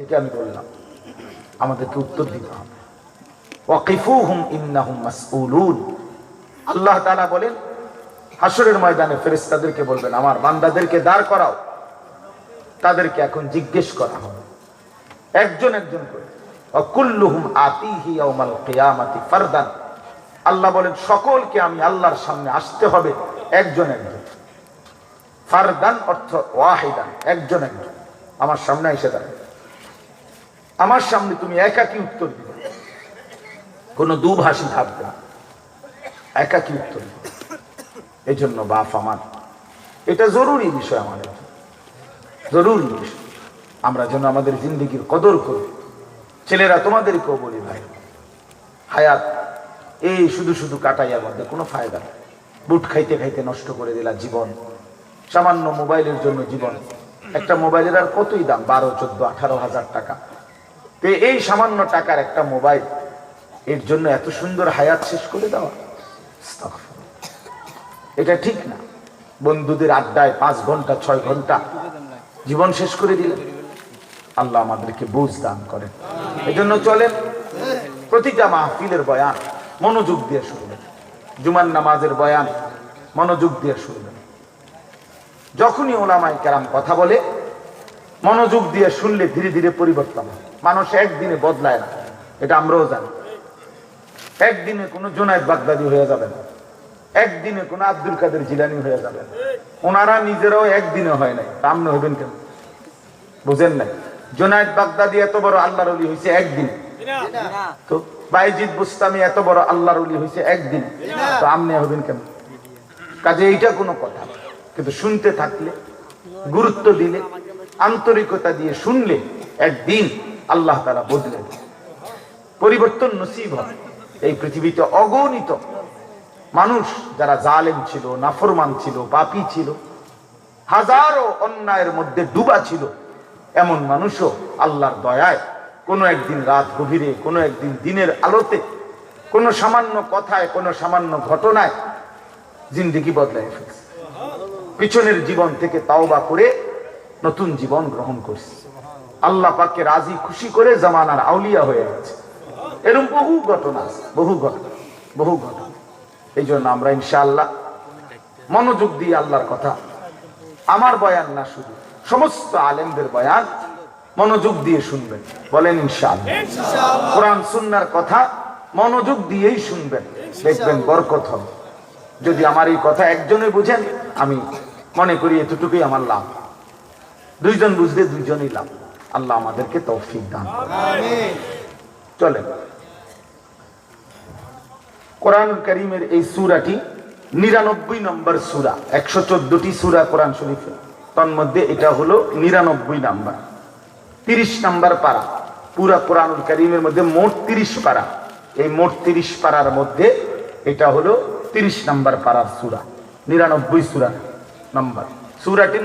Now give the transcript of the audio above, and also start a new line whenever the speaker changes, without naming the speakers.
থেকে আমি বললাম। আমাদেরকে উত্তর দিতে হবে। ওয়াকিফুহুম ইন্নাহুম মাসউলুন। আল্লাহ তাআলা বলেন হাসরের ময়দানে ফেরেশতাদেরকে বলবেন, আমার বান্দাদেরকে দাঁড় করাও। তাদেরকে এখন জিজ্ঞেস করা হবে। একজন একজন করে অকুল্লুহুম আতিহি ইয়াউমাল কিয়ামাতি ফারদান। আল্লাহ বলেন, সকলকে আমি আল্লাহর সামনে আসতে হবে একজন একজন। ফারদান অর্থ ওয়াহিদান, একজন একজন। আমার সামনে এসে দাঁড়ায় আমার সামনে তুমি একাকি উত্তর দিবে। কোনো দুভাষী থাকবে না। একাকি উত্তর দিবে। এই জন্য বাপ আমার, এটা জরুরি বিষয় আমাদের জরুরি বিষয়। আমরা যেন আমাদের জিন্দগির কদর করি। ছেলেরা তোমাদেরকেও বলি ভাই, হায়াত, এই শুধু শুধু কাটাইয়ার মধ্যে কোনো ফায়দা নেই। বুট খাইতে খাইতে নষ্ট করে দিলা জীবন। সামান্য মোবাইলের জন্য জীবন। একটা মোবাইলের আর কতই দাম? বারো, চোদ্দ, আঠারো হাজার টাকা। তো এই সামান্য টাকার একটা মোবাইল, এর জন্য এত সুন্দর হায়াত শেষ করে দেওয়া। এটা ঠিক না। বন্ধুদের আড্ডায় পাঁচ ঘণ্টা, ছয় ঘণ্টা জীবন শেষ করে দিলেন। আল্লাহ আমাদেরকে বুঝ দান করেন। এই জন্য চলেন, প্রতিটা মাহফিলের বয়ান মনোযোগ দিয়ে শুনবেন। জুমান নামাজের বয়ান মনোযোগ দিয়ে শুনবেন। যখনই ওলামাই কেরাম কথা বলে মনোযোগ দিয়ে শুনলে ধীরে ধীরে পরিবর্তন হয়। মানুষ একদিনে বদলায় না। এটা আমরাও জানি। একদিনে কোনো জোনায়দ বাগদাদি হয়ে যাবে না। একদিনে কোনো আব্দুল কাদের জিলানি হয়ে যাবে না। ওনারা নিজেরাও একদিনে হয় নাই। আপনি হবেন কেন? বুঝেন নাই? জোনায়দ বাগদাদি এত বড় আল্লাহর অলি হয়েছে একদিনে। তো বাইজিদ বুস্তামি এত বড় আল্লাহর অলি হয়েছে একদিন। তো আমনে হবেন কেন? কাজে এইটা কোনো কথা। কিন্তু শুনতে থাকলে গুরুত্ব দিলে আন্তরিকতা দিয়ে শুনলে একদিন আল্লাহ তারা বদলে পরিবর্তন নসিব হবে। এই পৃথিবীতে অগণিত মানুষ যারা জালেম ছিল, নাফরমান ছিল, পাপী ছিল, হাজারো অন্যায়ের মধ্যে ডুবা ছিল, এমন মানুষও আল্লাহর দয়ায় কোনো একদিন রাত গভীরে, কোনো একদিন দিনের আলোতে, কোনো সামান্য কথায়, কোনো সামান্য ঘটনায় জিন্দিগি বদলায় ফেলছে। পিছনের জীবন থেকে তাওবা করে নতুন জীবন গ্রহণ করছে। আল্লাহ পাককে রাজি খুশি করে জামানার আউলিয়া হয়ে গেছে। এরকম বহু ঘটনা আছে বহু ঘটনা বহু ঘটনা। এই জন্য আমরা ইনশাআল্লাহ মনোযোগ দিয়ে আল্লাহর কথা আমার বয়ান না শুধু সমস্ত আলেমদের বয়ান মনোযোগ দিয়ে শুনবেন বলেন ইনশাআল্লাহ। কোরআন সুন্নার কথা মনোযোগ দিয়েই শুনবেন দেখবেন বরকত হবে। যদি আমার এই কথা একজনে বুঝেন আমি মনে করি এতটুকুই আমার লাভ। দুইজন বুঝলে দুইজনই লাভ। আল্লাহ আমাদেরকে তৌফিক দান। চলেন। কোরআন করিমের এই সুরাটি নিরানব্বই নম্বর সুরা একশো চোদ্দটি সুরা কোরআন শরীফে। তন্মধ্যে এটা হলো নিরানব্বই নাম্বার। তিরিশ নাম্বার পারা পুরা কোরআনুল করিমের মধ্যে মোট তিরিশ পারা। এই মোট তিরিশ পারার মধ্যে এটা হলো তিরিশ নাম্বার পারার সুরা নিরানব্বই সুরা নাম্বার। সুরাটির